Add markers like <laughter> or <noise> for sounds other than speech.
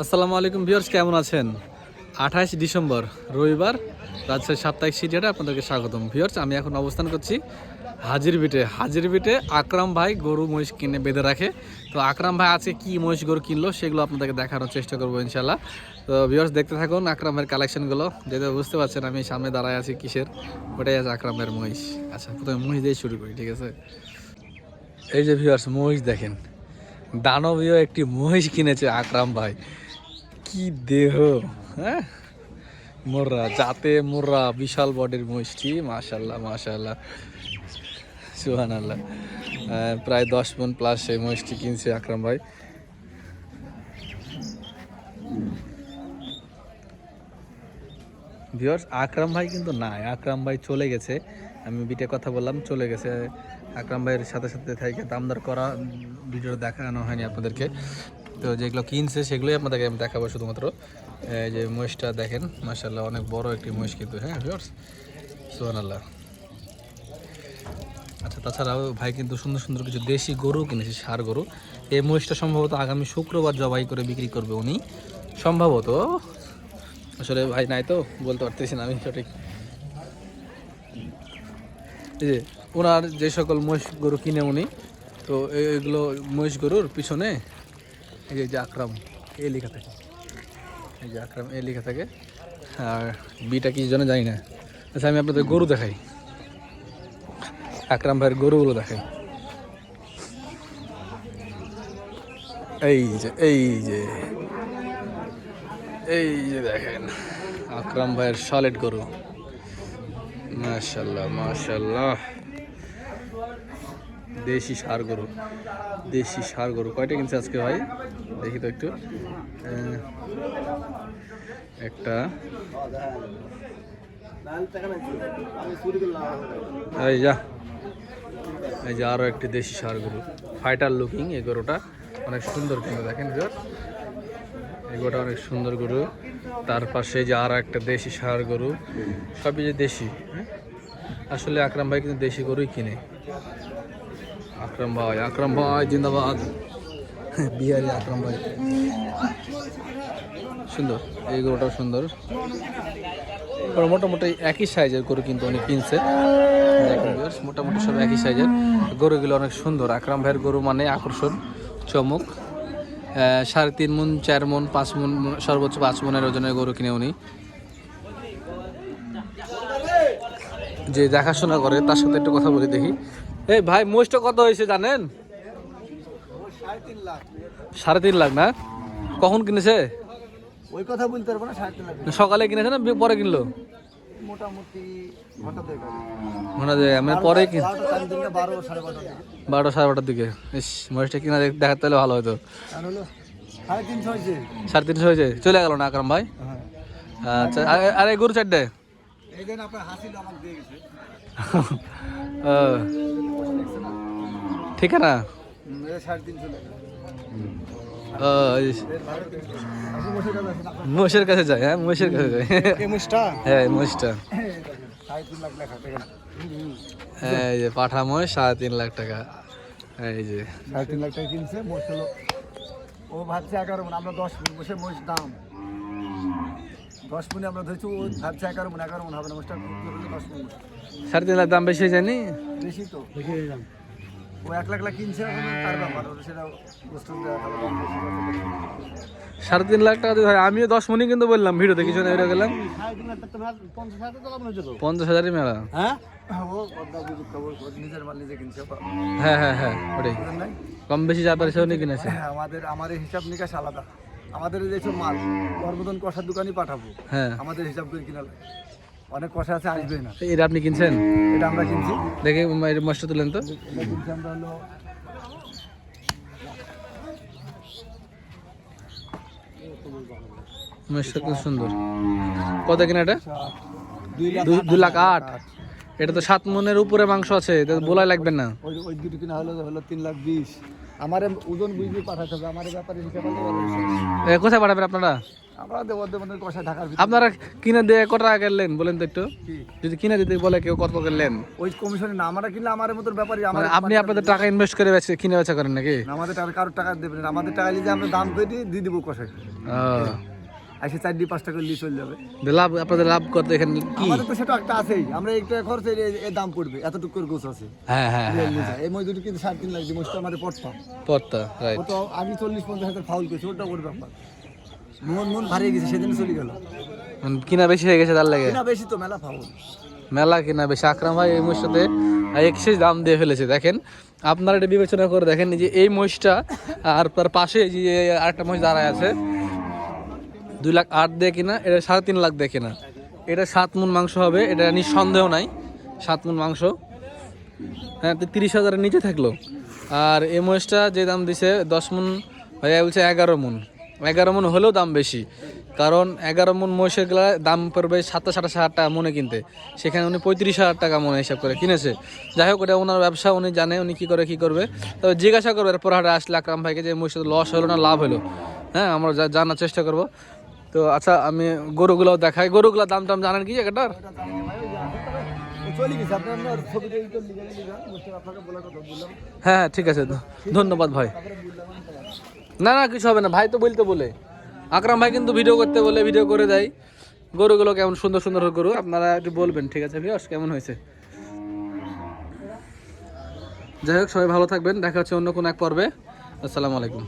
আসসালামু আলাইকুম ভিউয়ার্স, কেমন আছেন? আঠাশ ডিসেম্বর, রবিবার, রাজশাহী সাপ্তাহিক সিটিয়ারে আপনাদেরকে স্বাগতম। ভিউয়ার্স, আমি এখন অবস্থান করছি হাজির বিটে হাজির বিটে আকরাম ভাই গরু, মহিষ কিনে বেঁধে রাখে। তো আকরাম ভাই আজকে কি মহিষ গরু কিনলো সেগুলো আপনাদেরকে দেখানোর চেষ্টা করব ইনশাল্লাহ তো ভিউয়ার্স, দেখতে থাকুন আকরাম ভাইয়ের কালেকশনগুলো। যেটা বুঝতে পারছেন আমি সামনে দাঁড়ায় আছি কিসের, ওটাই আছে আকরাম ভাইয়ের মহিষ। আচ্ছা প্রথমে মহিষ দিয়ে শুরু করি, ঠিক আছে? এই যে ভিউয়ার্স, মহিষ দেখেন। দানবীয় একটি মহিষ কিনেছে আকরাম ভাই। কি দেহ হ্যাঁ? মোর্রা, জাতে মোর্রা, বিশাল বডির মহিষটি মাশাল্লাহ মাশাল্লাহ সুহান আল্লাহ প্রায় দশ মন প্লাস সেই মহিষটি কিনছে আকরাম ভাই। ভিওর্স আকরাম ভাই কিন্তু নাই। আকরাম ভাই চলে গেছে। আমি বিটে কথা বললাম, চলে গেছে। আকরাম ভাইয়ের সাথে সাথে থেকে দামদার করা ভিডিও দেখানো হয়নি আপনাদেরকে। তো যেগুলো কিনছে, সেগুলোই আপনাদেরকে আমি দেখাবো শুধুমাত্র। এই যে মহিষটা দেখেন মাসাল্লাহ অনেক বড় একটি মহিষ কিন্তু হ্যাঁ ভিওর্স সোহান আল্লাহ আচ্ছা তাছাড়াও ভাই কিন্তু সুন্দর সুন্দর কিছু দেশি গরু কিনেছে, সার গরু। এই মহিষটা সম্ভবত আগামী শুক্রবার জবাই করে বিক্রি করবে উনি। সম্ভবত আসলে ভাই নাই তো, বলতে পারতেছি না আমি সঠিক। যে ওনার যে সকল মহিষ গরু কিনে উনি, তো এগুলো মহিষ গরুর পিছনে এই যে- যে আকরাম, এ লেখা থাকে। এই যে আকরাম, এ লেখা থাকে। আর বিটা কি জন্য জানি না। আচ্ছা আমি আপনাদের গরু দেখাই। আকরাম ভাইয়ের গরুগুলো দেখাই। এই যে এই যে। এই যে দেখেন, আকরাম ভাইয়ের সলিড গরু। মাশাল্লাহ মাশাল্লাহ দেশি সার গরু, দেশি সার গরু। কয়টা কিনছে আজকে ভাই? দেখি তো একটু। একটা। এই যা, এই যে আরও একটি দেশি সার গরু। ফাইটার লুকিং এই গরুটা। অনেক সুন্দর কিন্তু দেখেন গরুটা অনেক সুন্দর গরু। তার পাশে যে আর একটা দেশি সার গরু, সবই যে দেশি হ্যাঁ? আসলে আকরাম ভাই কিন্তু দেশি গরুই কিনে। আকরাম ভাই আকরাম ভাই, জিন্দাবাদ। বিহারি আকরাম ভাই। সুন্দর, এই গরুটাও সুন্দর। মোটামুটি একই সাইজের গরু কিন্তু উনি কিনছে। মোটামুটি সব একই সাইজের। গরুগুলো অনেক সুন্দর। আকরাম ভাইয়ের গরু মানে আকর্ষণ, চমক। সাড়ে তিন মন চার মন পাঁচ মন সর্বোচ্চ পাঁচ মনের ওজনের গরু কিনে উনি। যে দেখাশোনা করে তার সাথে একটু কথা বলি দেখি। এই ভাই মোষটা কত হয়েছে জানেন? সাড়ে তিন লাখ না? কখন কিনেছে? ওই কথা বলতে পারব না সকালে কিনেছে না পরে কিনলো? মোটামুটি। মনে পরে কিন বারোটা সাড়ে বারোটার দিকে। ইস কিনা দেখ- দেখাতে হলে ভালো হতো সাড়ে তিনশো হয়েছে। চলে গেল না আকরাম ভাই? হ্যাঁ। আচ্ছা আর- গরু চারটে? ঠিক না <laughs> সাড়ে তিনশো মোষের কাছে যায় হ্যাঁ মোষের কাছে যায়। হ্যাঁ মোষটা? সাড়ে তিন লাখ লেখা দেখেন এই যে পাঠা মোষ সাড়ে তিন লাখ টাকা। এই যে। সাড়ে তিন লাখ টাকা কিনছে মোষ হলো ও ভাবছে এগারো মন আমরা দশ মন বসে মোষ দাম। দশ মনে আমরা ধরেছি ও ভাবছে এগারো মন এগারো মন হবে না মোষটা দশ মন সাড়ে তিন লাখ দাম বেশি হয়ে যায়নি বেশি তো। দেখে দাম ও এক লাখ লাখ কিনছে তার ব্যাপার সেটা সাড়ে তিন লাখ টাকা দিয়ে আমিও দশ মনি কিন্তু বললাম ভিডিওতে কিছু না এরা গেলাম। সাড়ে তিন লাখ টাকা তোমার পঞ্চাশ হাজারই মেলা। হ্যাঁ? ও কথা বুঝুক খবর ও নিজের মাল নিজে কিনছে হ্যাঁ হ্যাঁ হ্যাঁ ওটাই। কম বেশি যা পারে সেও নিয়ে কিনেছে। হ্যাঁ, আমাদের আমাদের হিসাব নিকাশ আলাদা। আমাদের এই যেসব মাল গর্ভদন কষার দোকানই পাঠাবো। হ্যাঁ। আমাদের হিসাব করে কিনা। অনেক কষা আছে আসবে না। এটা আপনি কিনছেন? এটা আমরা কিনছি। দেখে মাছটা তুলেন তো। এটা কিনছি আমরা হলো মাছটা খুব সুন্দর। কত কিনা এটা? দুই লাখ আট। এটা তো সাত মনের উপরে মাংস আছে এটা বলাই লাগবে না। ওই ওই দুটো কিনা হলো হলো তিন লাখ বিশ। আমার ওজন বুঝবি পাঠাতে হবে আমার ব্যাপারে। কোথায় পাঠাবেন আপনারা? আমরা দেবো ওদের মধ্যে কষা ঢাকার আপনারা কিনে দিয়ে কত টাকা কিনলেন বলেন তো একটু। যদি কিনে দিতে বলে কেউ কত কিনলেন ওই কমিশনে না আমরা কিনলে আমার মতো ব্যাপারই আমার আপনি আপনাদের টাকা ইনভেস্ট করে বেচে কিনে বেচা করেন নাকি? আমাদের টাকা কারোর টাকা দেবেন না আমাদের টাকা নিয়ে আমরা দাম করে দিয়ে দেবো কষাই এসে চারটি পাঁচ টাকা নিয়ে চলে যাবে। লাভ আপনাদের লাভ করতে এখানে কি? আমাদের তো সেটা একটা আছেই। আমরা একটা খরচ এর দাম পড়বে এতটুকু করে গোছ আছে। হ্যাঁ হ্যাঁ হ্যাঁ এই মজুরি কিন্তু সাড়ে তিন লাখ মোষটা আমাদের পড়তাম পড়তা রাইট তো আগে চল্লিশ পঞ্চাশ হাজার ফাউল করেছে ওটা ওর ব্যাপার। মন মন ভারিয়ে গেছে সেদিন চলে গেল। কিনা বেশি হয়ে গেছে তার লাগে? না বেশি তো মেলা ফাউল মেলা কিনা বেশি। আকরাম ভাই এই মহিষটাতে এক্সেস দাম দিয়ে ফেলেছে দেখেন। আপনারা এটা বিবেচনা করে দেখেন যে এই মহিষটা আর তার পাশে যে আরেকটা মহিষ দাঁড়ায় আছে দুই লাখ আট দিয়ে কিনা, এটা সাড়ে তিন লাখ দিয়ে কিনা। এটা সাত মন মাংস হবে, এটা নিঃসন্দেহ নাই, সাত মন মাংস। হ্যাঁ তো তিরিশ হাজারের নিচে থাকল। আর এই মহিষটা যে দাম দিছে দশ মন ভাইয়া বলছে এগারো মন এগারো মন হলেও দাম বেশি, কারণ এগারো মন মহিষেরগুলা দাম পড়বে সাতাশ, আঠাশ হাজার টাকা মনে কিনতে। সেখানে উনি পঁয়ত্রিশ হাজার টাকা মনে হিসাব করে কিনেছে। যাই হোক ওটা ওনার ব্যবসা, উনি জানে উনি কী করে, কী করবে। তবে জিজ্ঞাসা করবে এরপর হাটে আসলে আকরাম ভাইকে যে মহিষের লস হলো না লাভ হলো। হ্যাঁ আমরা জানার চেষ্টা করব। তো আচ্ছা আমি গরুগুলো দেখাই। গরুগুলোর দাম টাম জানেন কি এটার বললাম। হ্যাঁ হ্যাঁ ঠিক আছে ধন্যবাদ ভাই। না না কিছু হবে না। ভাই তো বলতে বলে। আকরাম ভাই কিন্তু ভিডিও করতে বলে ভিডিও করে দেয়। গরুগুলো কেমন সুন্দর সুন্দর গরু আপনারা একটু বলবেন। ঠিক আছে ভিউয়ার্স কেমন হয়েছে? যাই হোক সবাই ভালো থাকবেন। দেখা হচ্ছে অন্য কোনো এক পর্বে। আসসালামু আলাইকুম।